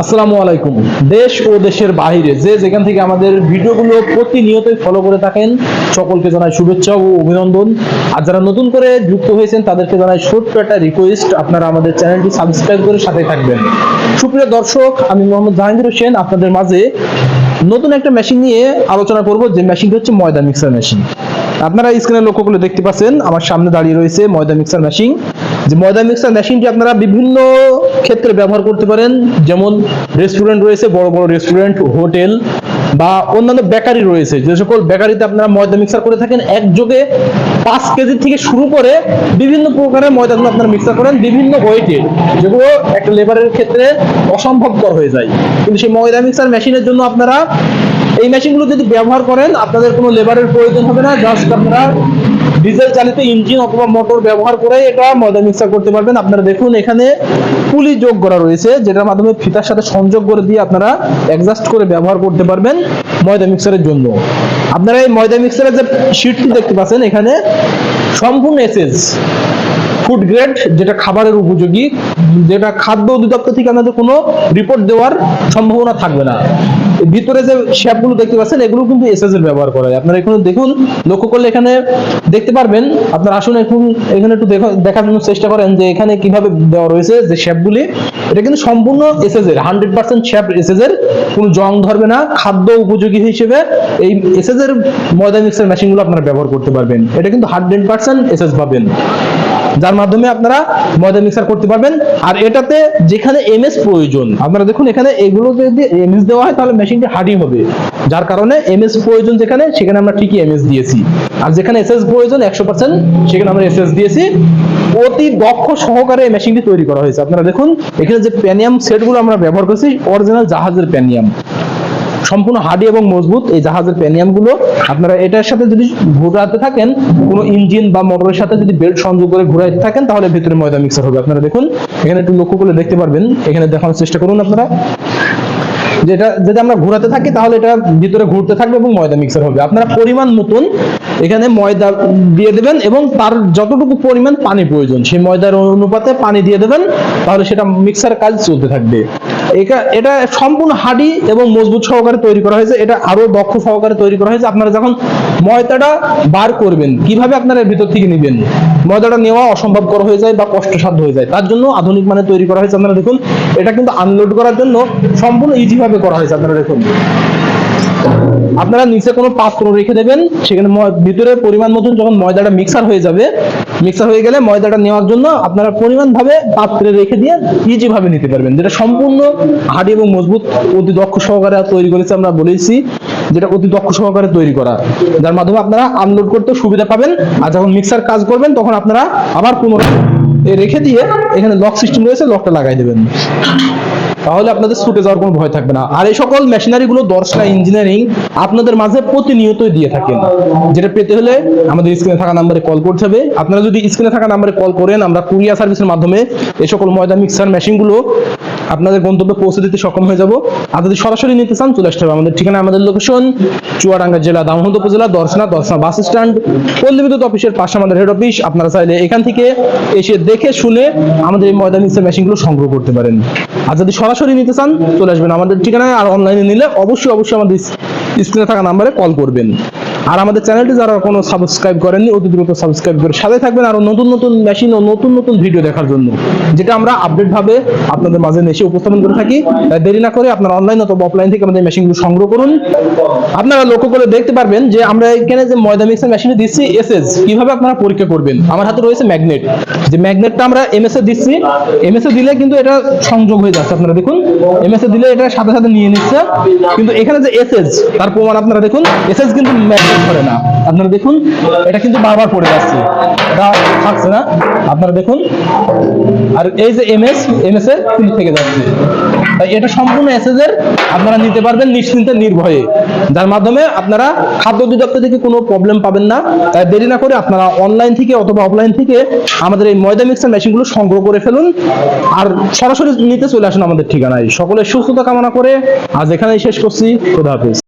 আসসালামু আলাইকুম। দেশ ও দেশের বাইরে যে যেখান থেকে আমাদের ভিডিওগুলো প্রতিনিয়তই ফলো করে থাকেন, সকলকে জানাই শুভেচ্ছা ও অভিনন্দন। আর যারা নতুন করে যুক্ত হয়েছেন, তাদেরকে জানাই ছোট্ট একটা রিকোয়েস্ট আপনারা আমাদের চ্যানেলটি সাবস্ক্রাইব করে সাথে থাকবেন। সুপ্রিয় দর্শক, আমি মোহাম্মদ জাহাঙ্গীর হোসেন, আপনাদের মাঝে নতুন একটা মেশিন নিয়ে আলোচনা করব, যে মেশিনটি হচ্ছে ময়দা মিক্সার মেশিন আপনারা স্ক্রিনে লক্ষ্য করলে দেখতে পাচ্ছেন, আমার সামনে দাঁড়িয়ে রয়েছে ময়দা মিক্সার মেশিন যে ময়দা মিক্সার মেশিনটি আপনারা বিভিন্ন ক্ষেত্রে ব্যবহার করতে পারেন, যেমন রেস্টুরেন্ট রয়েছে, বড় বড় রেস্টুরেন্ট হোটেল বা অন্যান্য বেকারি রয়েছে। যে সকল বেকারিতে আপনারা ময়দা মিক্সার করে থাকেন, একযোগে পাঁচ কেজি থেকে শুরু করে বিভিন্ন প্রকারের ময়দাগুলো আপনারা মিক্সার করেন, বিভিন্ন ওয়েটের যেগুলো একটা লেবারের ক্ষেত্রে অসম্ভবকর হয়ে যায়। কিন্তু সেই ময়দা মিক্সার মেশিনের জন্য আপনারা এই মেশিনগুলো যদি ব্যবহার করেন, আপনাদের কোনো লেবারের প্রয়োজন হবে না। জাস্ট আপনারা ডিজেল চালিত ইঞ্জিন অথবা মোটর ব্যবহার করে এটা ময়দা মিক্সার করতে পারবেন। আপনারা দেখুন, এখানে পুলি যোগ করা রয়েছে, যেটার মাধ্যমে ফিতার সাথে সংযোগ করে দিয়ে আপনারা অ্যাডজাস্ট করে ব্যবহার করতে পারবেন ময়দা মিক্সারের জন্য। আপনারা এই ময়দা মিক্সারের যে শিটটি দেখতে পাচ্ছেন, এখানে সম্পূর্ণ এসএস ফুড গ্রেড যেটা খাবারের উপযোগী, যেটা খাদ্য অধিদপ্তর থেকে আপনাদের কোনো রিপোর্ট দেওয়ার সম্ভাবনা থাকবে না। ভিতরে যে শ্যাপগুলো দেখতে পাচ্ছেন, এগুলো কিন্তু এসএস এর ব্যবহার করা হয় আপনারা এখানে দেখুন, লক্ষ্য করলে এখানে দেখতে পারবেন, আপনারা আসুন এখন, এখানে একটু দেখার জন্য চেষ্টা করেন যে এখানে কীভাবে দেওয়া রয়েছে যে শ্যাপগুলি এটা কিন্তু সম্পূর্ণ এসএস এর হান্ড্রেড পার্সেন্ট শ্যাপ এসএস এর কোনো জং ধরবে না, খাদ্য উপযোগী হিসেবে এই এসএস এর ময়দা মিক্সার মেশিনগুলো আপনারা ব্যবহার করতে পারবেন। এটা কিন্তু হান্ড্রেড পার্সেন্ট এসএস পাবেন। যার মাধ্যমে আপনারা ময়দা মিক্সার করতে পারবেন। আর এটাতে যেখানে এমএস প্রয়োজন, আপনারা দেখুন এখানে এগুলো যদি এমএস দেওয়া হয়, তাহলে মেশিনটি হার্ডি হবে। যার কারণে এমএস প্রয়োজন যেখানে, সেখানে আমরা ঠিকই এমএস দিয়েছি। আর যেখানে এসএস প্রয়োজন, একশো পার্সেন্ট সেখানে আমরা এসএস দিয়েছি। অতি দক্ষ সহকারে এই মেশিনটি তৈরি করা হয়েছে। আপনারা দেখুন, এখানে যে প্যানিয়াম সেটগুলো আমরা ব্যবহার করেছি অরিজিনাল জাহাজের প্যানিয়াম। সম্পূর্ণ হার্ডি এবং মজবুত এই জাহাজের প্যানিয়ামগুলো আপনারা এটার সাথে যদি ঘোরাতে থাকেন, কোনো ইঞ্জিন বা মোটরের সাথে যদি বেল্ট সংযোগ করে ঘোরাতে থাকেন, তাহলে ভিতরে ময়দা মিক্সার হবে। আপনারা দেখুন, এখানে একটু লক্ষ্য করলে দেখতে পারবেন। এখানে দেখানোর চেষ্টা করুন আপনারা। যেটা, যদি আমরা ঘোরাতে থাকি, তাহলে এটা ভিতরে ঘুরতে থাকবে এবং ময়দা মিক্সার হবে। আপনারা পরিমাণ মতন এখানে ময়দা দিয়ে দেবেন এবং তার যতটুকু পরিমাণ পানি প্রয়োজন, সেই ময়দার অনুপাতে পানি দিয়ে দেবেন, তাহলে সেটা মিক্সার কাজ চলতে থাকবে। এটা সম্পূর্ণ হাডি এবং মজবুত সহকারে তৈরি করা হয়েছে। এটা আরও দক্ষ সহকারে তৈরি করা হয়েছে। আপনারা যখন ময়দাটা বার করবেন, কীভাবে আপনারা এর ভিতর থেকে নেবেন? ময়দাটা নেওয়া অসম্ভবকর হয়ে যায় বা কষ্টসাধ্য হয়ে যায়। তার জন্য আধুনিক মানে তৈরি করা হয়েছে। আপনারা দেখুন, এটা কিন্তু আনলোড করার জন্য সম্পূর্ণ ইজি ভাবে করা হয়েছে। আপনারা দেখুন। আপনারা নিচে কোনো পাত্র রেখে দেবেন। সেখানে ভিতরে পরিমাণ মতন যখন ময়দাটা মিক্সার হয়ে যাবে মিক্সার হয়ে গেলে ময়দাটা নেওয়ার জন্য আপনারা পরিমাণ ভাবে পাত্রে রেখে দিয়ে ইজি ভাবে নিতে পারবেন। যেটা সম্পূর্ণ হাডি এবং মজবুত, অতি দক্ষ সহকারে তৈরি করেছে আমরা বলেছি, যেটা অতি দক্ষ সহকারে তৈরি করা। যার মাধ্যমে আপনারা আনলোড করতে সুবিধা পাবেন। আর যখন মিক্সার কাজ করবেন, তখন আপনারা আবার পুনরায় রেখে দিয়ে এখানে লক সিস্টেম রয়েছে লকটা লাগাই দেবেন। তাহলে আপনাদের ছুটে যাওয়ার কোনো ভয় থাকবে না। আর এই সকল মেশিনারি গুলো, দর্শনা ইঞ্জিনিয়ারিং আপনাদের মাঝে প্রতিনিয়তই দিয়ে থাকেন। যেটা পেতে হলে আমাদের স্ক্রিনে থাকা নাম্বারে কল করতে হবে। আপনারা যদি স্ক্রিনে থাকা নাম্বারে কল করেন, আমরা কুরিয়ার সার্ভিসের মাধ্যমে এই সকল ময়দা মিক্সার মেশিনগুলো আপনাদের গন্তব্যে পৌঁছে দিতে সক্ষম হয়ে যাব। আর যদি সরাসরি নিতে চান, চলে আসতে হবে আমাদের ঠিকানা, আমাদের লোকেশন চুয়াডাঙ্গা জেলা দামোহদ উপজেলা, দর্শনা দর্শনা বাস স্ট্যান্ড পল্লী বিদ্যুৎ অফিসের পাশে আমাদের হেড অফিস আপনারা চাইলে এখান থেকে এসে দেখে শুনে আমাদের এই ময়দা মিক্সার মেশিনগুলো সংগ্রহ করতে পারেন। আর যদি সরাসরি নিতে চান, চলে আসবেন আমাদের ঠিকানায়। আর অনলাইনে নিলে অবশ্যই অবশ্যই আমাদের স্ক্রিনে থাকা নাম্বারে কল করবেন। আর আমাদের চ্যানেলটি যারা কোনো সাবস্ক্রাইব করেননি, অতি দ্রুত সাবস্ক্রাইব করে সাথে থাকবেন আরও নতুন নতুন মেশিন ও নতুন নতুন ভিডিও দেখার জন্য। যেটা আমরা আপডেট ভাবে আপনাদের মাঝে এসে উপস্থাপন করে থাকি। দেরি না করে আপনারা অনলাইন অথবা অফলাইন থেকে আমাদের মেশিনগুলো সংগ্রহ করুন। আপনারা লক্ষ্য করে দেখতে পারবেন যে আমরা এখানে যে ময়দা মিক্সার মেশিনে দিচ্ছি এসএস কীভাবে আপনারা পরীক্ষা করবেন? আমার হাতে রয়েছে ম্যাগনেট যে ম্যাগনেটটা আমরা এমএস এ দিচ্ছি এমএস এ দিলে কিন্তু এটা সংযোগ হয়ে যাচ্ছে আপনারা দেখুন। এমএস এ দিলে এটা সাথে সাথে নিয়ে নিচ্ছে। কিন্তু এখানে যে এসএস তার প্রমাণ আপনারা দেখুন। এসএস কিন্তু ম্যাগনেট করে না। আপনারা দেখুন, এটা কিন্তু বারবার পড়ে যাচ্ছে। এটা থাকছে না। আপনারা দেখুন। আর এই যে এমএস এমএস এর কিন্তু থেকে যাচ্ছে। তাই এটা সম্পূর্ণ এসএস এর আপনারা নিতে পারবেন নিশ্চিন্তে, নির্ভয়ে। যার মাধ্যমে আপনারা খাদ্য অধিদপ্তর থেকে কোনো প্রবলেম পাবেন না। তাই দেরি না করে আপনারা অনলাইন থেকে অথবা অফলাইন থেকে আমাদের এই ময়দা মিক্সার মেশিনগুলো সংগ্রহ করে ফেলুন। আর সরাসরি নিতে চলে আসুন আমাদের ঠিকানায়। সকলের সুস্থতা কামনা করে আজ এখানেই শেষ করছি। খোদা হাফেজ।